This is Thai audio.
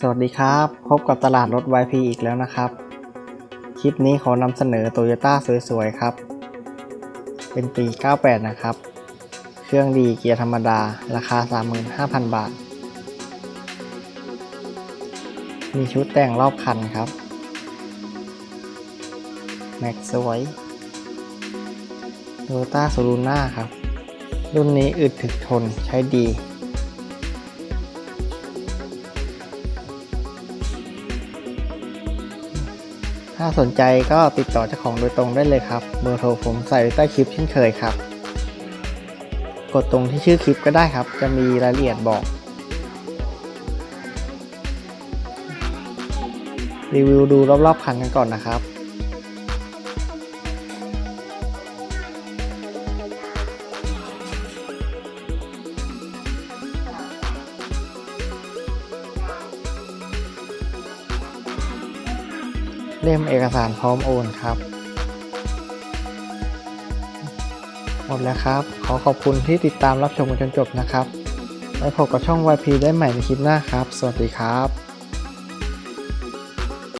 สวัสดีครับ พบกับตลาดรถ YP อีกแล้วนะครับ คลิปนี้ขอนำเสนอ Toyota สวยๆ ครับ เป็นปี 98 นะครับ เครื่องดีเกียร์ธรรมดา ราคา 35,000 บาท มีชุดแต่งรอบคันครับ แม็กสวย Toyota s o l u n a ครับ รุ่นนี้อึดถึกทนใช้ดี ถ้าสนใจก็ติดต่อเจ้าของโดยตรงได้เลยครับ เบอร์โทรผมใส่ไว้ใต้คลิปเช่นเคยครับ กดตรงที่ชื่อคลิปก็ได้ครับ จะมีรายละเอียดบอก รีวิวดูรอบๆคันกันก่อนนะครับ เล่มเอกสารพร้อมโอนครับ หมดแล้วครับ ขอขอบคุณที่ติดตามรับชมจนจบนะครับไว้พบกับช่อง YP ได้ใหม่ในคลิปหน้าครับ สวัสดีครับ